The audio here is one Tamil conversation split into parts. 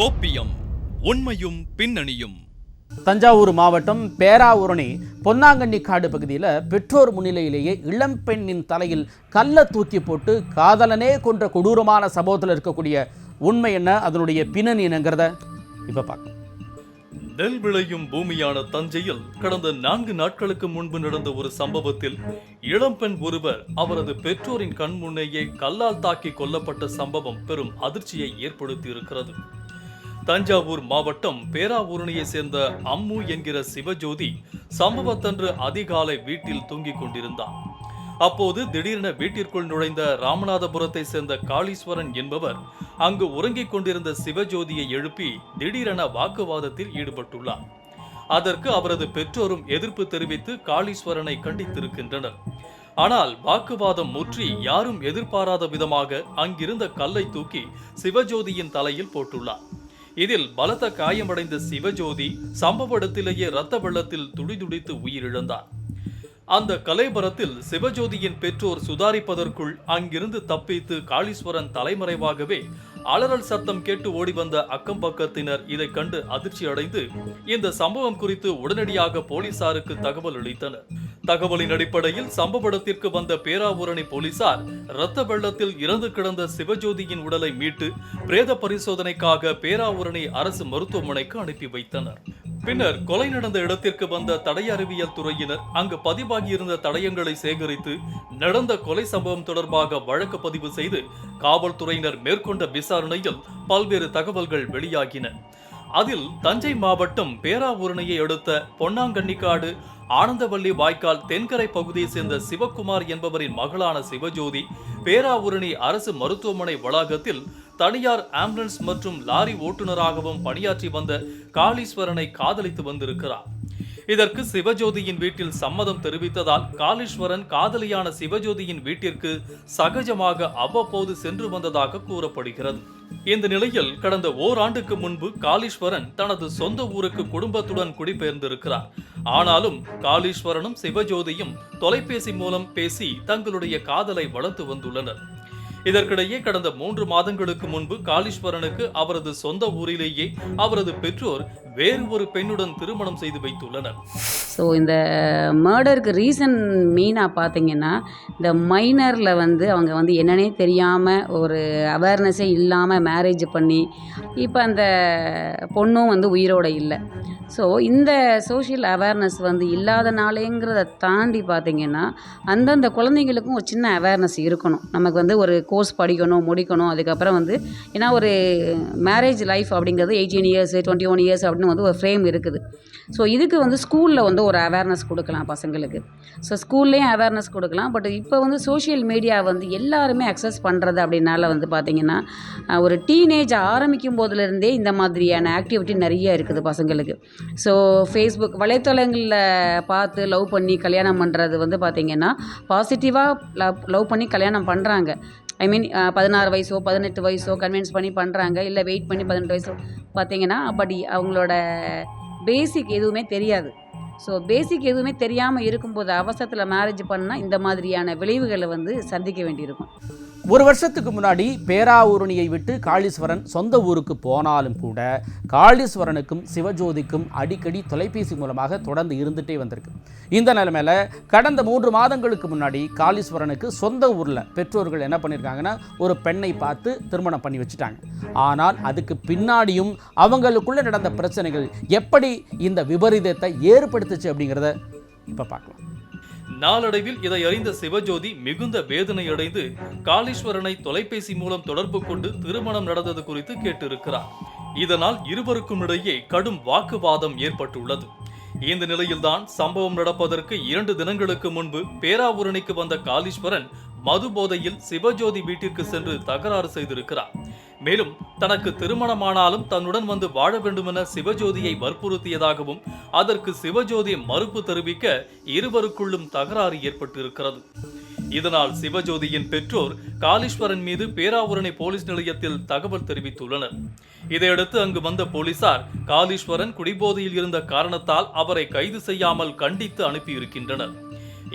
கோப்பியம் உண்மையும் பின்னணியும். தஞ்சாவூர் மாவட்டம் பேராவூரணி பொன்னாங்கண்ணி காடு பகுதியில் பெற்றோர் முன்னிலையிலேயே இளம் பெண்ணின் தலையில் கல்லை தூக்கி போட்டு காதலனே கொன்ற கொடூரமான சம்பவத்தில் இருக்கக்கூடிய உண்மை என்ன? அதனுடைய பின்னணி என்னங்கிறத இப்போ பார்க்கலாம். நெல் விளையும் பூமியான தஞ்சையில் கடந்த நான்கு நாட்களுக்கு முன்பு நடந்த ஒரு சம்பவத்தில் இளம்பெண் ஒருவர் அவரது பெற்றோரின் கண் முன்னேயே கல்லால் தாக்கி கொல்லப்பட்ட சம்பவம் பெரும் அதிர்ச்சியை ஏற்படுத்தி இருக்கிறது தஞ்சாவூர் மாவட்டம் பேராவூரணியை சேர்ந்த அம்மு என்கிற சிவஜோதி சம்பவத்தன்று அதிகாலை வீட்டில் தூங்கிக் கொண்டிருந்தார் அப்போது திடீரென வீட்டிற்குள் நுழைந்த ராமநாதபுரத்தை சேர்ந்த காளீஸ்வரன் என்பவர் அங்கு உறங்கிக் கொண்டிருந்த சிவஜோதியை எழுப்பி திடீரென வாக்குவாதத்தில் ஈடுபட்டுள்ளார். அதற்கு அவரது பெற்றோரும் எதிர்ப்பு தெரிவித்து காளீஸ்வரனை கண்டித்திருக்கின்றனர். ஆனால் வாக்குவாதம் முற்றி யாரும் எதிர்பாராத விதமாக அங்கிருந்த கல்லை தூக்கி சிவஜோதியின் தலையில் போட்டுள்ளார். இதில் பலத்த காயமடைந்த சிவஜோதி சம்பவ இடத்திலேயே இரத்த வெள்ளத்தில் துடிதுடித்து உயிரிழந்தார். அந்த கலைபரத்தில் சிவஜோதியின் பெற்றோர் சுதாரிப்பதற்குள் அங்கிருந்து தப்பித்து காளீஸ்வரன் தலைமறைவாகவே அலறல் சத்தம் கேட்டு ஓடி வந்த அக்கம் பக்கத்தினர் இதை கண்டு அதிர்ச்சி அடைந்து இந்த சம்பவம் குறித்து உடனடியாக போலீசாருக்கு தகவல் அளித்தனர். தகவலின் அடிப்படையில் சம்பவ இடத்திற்கு வந்த பேராவூரணி போலீசார் இரத்த வெள்ளத்தில் இறந்து கிடந்த சிவஜோதியின் உடலை மீட்டு பிரேத பரிசோதனைக்காக பேராவூரணி அரசு மருத்துவமனைக்கு அனுப்பி வைத்தனர். பின்னர் கொலை நடந்த இடத்திற்கு வந்த தடய அறிவியல் துறையினர் அங்கு பதிவாகியிருந்த தடயங்களை சேகரித்து நடந்த கொலை சம்பவம் தொடர்பாக வழக்கு பதிவு செய்து காவல்துறையினர் மேற்கொண்ட விசாரணையில் பல்வேறு தகவல்கள் வெளியாகின. அதில் தஞ்சை மாவட்டம் பேராவூரணியை அடுத்த பொன்னாங்கண்ணிக்காடு ஆனந்தவள்ளி வாய்க்கால் தென்கரை பகுதியைச் சேர்ந்த சிவக்குமார் என்பவரின் மகளான சிவஜோதி பேராவூரணி அரசு மருத்துவமனை வளாகத்தில் தனியார் ஆம்புலன்ஸ் மற்றும் லாரி ஓட்டுநராகவும் பணியாற்றி வந்த காளீஸ்வரனை காதலித்து வந்திருக்கிறார். இதற்கு சிவஜோதியின் வீட்டில் சம்மதம் தெரிவித்ததால் காளீஸ்வரன் காதலியான சிவஜோதியின் வீட்டிற்கு சகஜமாக அவ்வப்போது சென்று வந்ததாக கூறப்படுகிறது. இந்த நிலையில் கடந்த ஓராண்டுக்கு முன்பு காளீஸ்வரன் தனது சொந்த ஊருக்கு குடும்பத்துடன் குடிபெயர்ந்திருக்கிறார். ஆனாலும் காளீஸ்வரனும் சிவஜோதியும் தொலைபேசி மூலம் பேசி தங்களுடைய காதலை வளர்த்து வந்துள்ளனர். இதற்கிடையே கடந்த மூன்று மாதங்களுக்கு முன்பு காளீஸ்வரனுக்கு அவரது சொந்த ஊரிலேயே அவரது பெற்றோர் வேறு ஒரு பெண்ணுடன் திருமணம் செய்து வைத்துள்ளனர். ஸோ இந்த மர்டருக்கு ரீசன் மெயினாக பார்த்தீங்கன்னா இந்த மைனரில் வந்து அவங்க வந்து என்னன்னே தெரியாமல் ஒரு அவேர்னஸே இல்லாமல் மேரேஜ் பண்ணி இப்போ அந்த பொண்ணும் வந்து உயிரோட இல்லை. ஸோ இந்த சோஷியல் அவேர்னஸ் வந்து இல்லாதனாலேங்கிறத தாண்டி பார்த்தீங்கன்னா அந்தந்த குழந்தைங்களுக்கும் ஒரு சின்ன அவேர்னஸ் இருக்கணும். நமக்கு வந்து ஒரு கோர்ஸ் படிக்கணும் முடிக்கணும். அதுக்கப்புறம் வந்து ஏன்னா ஒரு மேரேஜ் லைஃப் அப்படிங்கிறது eighteen years twenty one years அப்படின்னு வந்து ஒரு ஃப்ரேம் இருக்குது. ஸோ இதுக்கு வந்து ஸ்கூலில் வந்து ஒரு அவேர்னஸ் கொடுக்கலாம் பசங்களுக்கு. ஸோ ஸ்கூல்லேயும் அவேர்னஸ் கொடுக்கலாம். பட் இப்போ வந்து சோஷியல் மீடியா வந்து எல்லாருமே அக்சஸ் பண்ணுறது அப்படின்னால வந்து பார்த்திங்கன்னா ஒரு டீனேஜ் ஆரம்பிக்கும் போதுலேருந்தே இந்த மாதிரியான ஆக்டிவிட்டி நிறைய இருக்குது பசங்களுக்கு. ஸோ ஃபேஸ்புக் வலைத்தளங்களில் பார்த்து லவ் பண்ணி கல்யாணம் பண்ணுறது வந்து பார்த்திங்கன்னா பாசிட்டிவாக லவ் லவ் பண்ணி கல்யாணம் பண்ணுறாங்க ஐ மீன் uh, பதினாறு வயசோ பதினெட்டு வயசோ கன்வின்ஸ் பண்ணி பண்ணுறாங்க இல்லை வெயிட் பண்ணி பதினெட்டு வயசோ பார்த்தீங்கன்னா பட் அவங்களோட பேசிக் எதுவுமே தெரியாது. ஸோ பேசிக் எதுவுமே தெரியாமல் இருக்கும்போது அவசரத்தில் மேரேஜ் பண்ணால் இந்த மாதிரியான விளைவுகளை வந்து சந்திக்க வேண்டியிருக்கும். ஒரு வருஷத்துக்கு முன்னாடி பேராவூரணியை விட்டு காளீஸ்வரன் சொந்த ஊருக்கு போனாலும் கூட காளீஸ்வரனுக்கும் சிவஜோதிக்கும் அடிக்கடி தொலைபேசி மூலமாக தொடர்ந்து இருந்துகிட்டே வந்திருக்கு. இந்த நிலைமையில் கடந்த மூன்று மாதங்களுக்கு முன்னாடி காளீஸ்வரனுக்கு சொந்த ஊரில் பெற்றோர்கள் என்ன பண்ணியிருக்காங்கன்னா ஒரு பெண்ணை பார்த்து திருமணம் பண்ணி வச்சுட்டாங்க. ஆனால் அதுக்கு பின்னாடியும் அவங்களுக்குள்ளே நடந்த பிரச்சனைகள் எப்படி இந்த விபரீதத்தை ஏற்படுத்துச்சு அப்படிங்கிறத இப்போ பார்க்கலாம். நாளடைவில் இதை அறிந்த சிவஜோதி மிகுந்த வேதனையடைந்து காளீஸ்வரனை தொலைபேசி மூலம் தொடர்பு கொண்டு திருமணம் நடந்தது குறித்து கேட்டிருக்கிறார். இதனால் இருவருக்கும் இடையே கடும் வாக்குவாதம் ஏற்பட்டுள்ளது. இந்த நிலையில்தான் சம்பவம் நடப்பதற்கு இரண்டு தினங்களுக்கு முன்பு பேராவூரணிக்கு வந்த காளீஸ்வரன் மது போதையில் சிவஜோதி வீட்டிற்கு சென்று தகராறு செய்திருக்கிறார். மேலும் தனக்கு திருமணமானாலும் தன்னுடன் வந்து வாழ வேண்டுமென சிவஜோதியை வற்புறுத்தியதாகவும் அதற்கு சிவஜோதி மறுப்பு தெரிவிக்க இருவருக்குள்ளும் தகராறு ஏற்பட்டிருக்கிறது. இதனால் சிவஜோதியின் பெற்றோர் காலீஸ்வரன் மீது பேராவூரணி போலீஸ் நிலையத்தில் தகவல் தெரிவித்துள்ளனர். இதையடுத்து அங்கு வந்த போலீசார் காலீஸ்வரன் குடிபோதையில் இருந்த காரணத்தால் அவரை கைது செய்யாமல் கண்டித்து அனுப்பியிருக்கின்றனர்.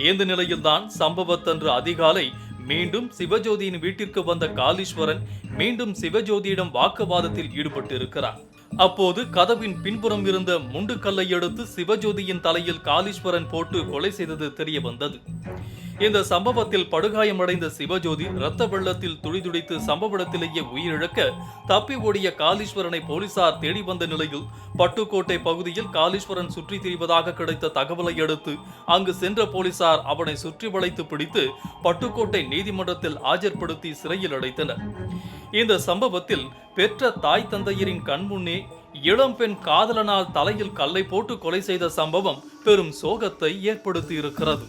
இந்த நிலையில்தான் சம்பவத்தன்று அதிகாலை மீண்டும் சிவஜோதியின் வீட்டிற்கு வந்த காளீஸ்வரன் மீண்டும் சிவஜோதியிடம் வாக்குவாதத்தில் ஈடுபட்டு இருக்கிறார் அப்போது கதவின் பின்புறம் இருந்த முண்டுக்கல்லை எடுத்து சிவஜோதியின் தலையில் காளீஸ்வரன் போட்டு கொலை செய்தது தெரிய வந்தது இந்த சம்பவத்தில் படுகாயமடைந்த சிவஜோதி இரத்த வெள்ளத்தில் துடிதுடித்து சம்பவ இடத்திலேயே உயிரிழக்க தப்பி ஓடிய காளீஸ்வரனை போலீசார் தேடி வந்த நிலையில் பட்டுக்கோட்டை பகுதியில் காளீஸ்வரன் சுற்றி திரிவதாக கிடைத்த தகவலை அடுத்து அங்கு சென்ற போலீசார் அவனை சுற்றி வளைத்து பிடித்து பட்டுக்கோட்டை நீதிமன்றத்தில் ஆஜர்படுத்தி சிறையில் அடைத்தனர். இந்த சம்பவத்தில் பெற்ற தாய் தந்தையரின் கண்முன்னே இளம்பெண் காதலனால் தலையில் கல்லை போட்டு கொலை செய்த சம்பவம் பெரும் சோகத்தை ஏற்படுத்தி இருக்கிறது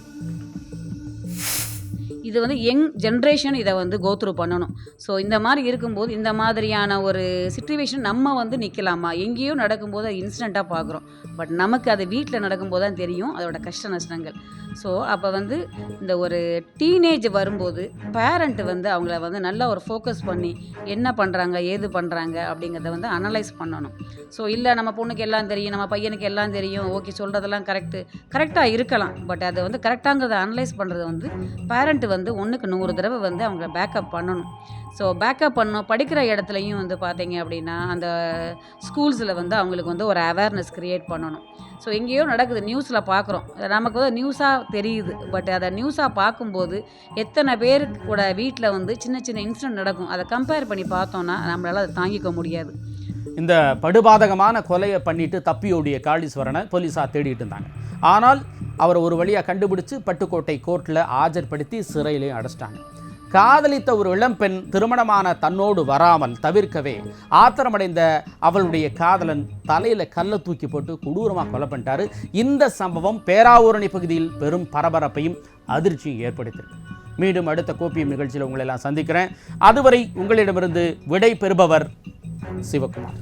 இது வந்து யங் ஜென்ரேஷன் இதை வந்து கோத்ரூ பண்ணணும். ஸோ இந்த மாதிரி இருக்கும்போது இந்த மாதிரியான ஒரு சுச்சுவேஷன் நம்ம வந்து நிற்கலாமா எங்கேயோ நடக்கும்போது அது இன்சிடெண்ட்டாக பார்க்குறோம். பட் நமக்கு அது வீட்டில் நடக்கும்போது தான் தெரியும் அதோட கஷ்ட நஷ்டங்கள். ஸோ அப்போ வந்து இந்த ஒரு டீனேஜ் வரும்போது பேரண்ட் வந்து அவங்கள வந்து நல்லா ஒரு ஃபோக்கஸ் பண்ணி என்ன பண்ணுறாங்க ஏது பண்ணுறாங்க அப்படிங்கிறத வந்து அனலைஸ் பண்ணணும். ஸோ இல்லை நம்ம பொண்ணுக்கு எல்லாம் தெரியும் நம்ம பையனுக்கு எல்லாம் தெரியும் ஓகே சொல்கிறதெல்லாம் கரெக்டு கரெக்டாக இருக்கலாம். பட் அதை வந்து கரெக்டாங்கிறத அனலைஸ் பண்ணுறது வந்து பேரண்ட் வந்து வந்து ஒன்றுக்கு நூறு தடவை வந்து அவங்க பேக்கப் பண்ணணும். ஸோ பேக்கப் பண்ணணும் படிக்கிற இடத்துலையும் வந்து பார்த்தீங்க அப்படின்னா அந்த ஸ்கூல்ஸில் வந்து அவங்களுக்கு வந்து ஒரு அவேர்னஸ் க்ரியேட் பண்ணணும். ஸோ எங்கேயோ நடக்குது நியூஸில் பார்க்குறோம் நமக்கு வந்து நியூஸாக தெரியுது. பட் அதை நியூஸாக பார்க்கும்போது எத்தனை பேர் கூட வீட்டில் வந்து சின்ன சின்ன இன்சிடென்ட் நடக்கும் அதை கம்பேர் பண்ணி பார்த்தோன்னா நம்மளால் அதை தாங்கிக்க முடியாது. இந்த படுபாதகமான கொலையை பண்ணிட்டு தப்பியோடைய காளீஸ்வரனை போலீஸாக தேடிட்டு இருந்தாங்க. ஆனால் அவர் ஒரு வழியாக கண்டுபிடிச்சு பட்டுக்கோட்டை கோர்ட்டில் ஆஜர்படுத்தி சிறையிலையும் அடைச்சிட்டாங்க. காதலித்த ஒரு இளம்பெண் திருமணமான தன்னோடு வராமல் தவிர்க்கவே ஆத்திரமடைந்த அவளுடைய காதலன் தலையில் கல்லை தூக்கி போட்டு கொடூரமாக கொலை பண்ணிட்டாரு. இந்த சம்பவம் பேராவூரணி பகுதியில் பெரும் பரபரப்பையும் அதிர்ச்சியும் ஏற்படுத்தியிருக்கு. மீண்டும் அடுத்த கோப்பியம் நிகழ்ச்சியில் உங்களை எல்லாம் சந்திக்கிறேன். அதுவரை உங்களிடமிருந்து விடை பெறுபவர் சிவகுமார்.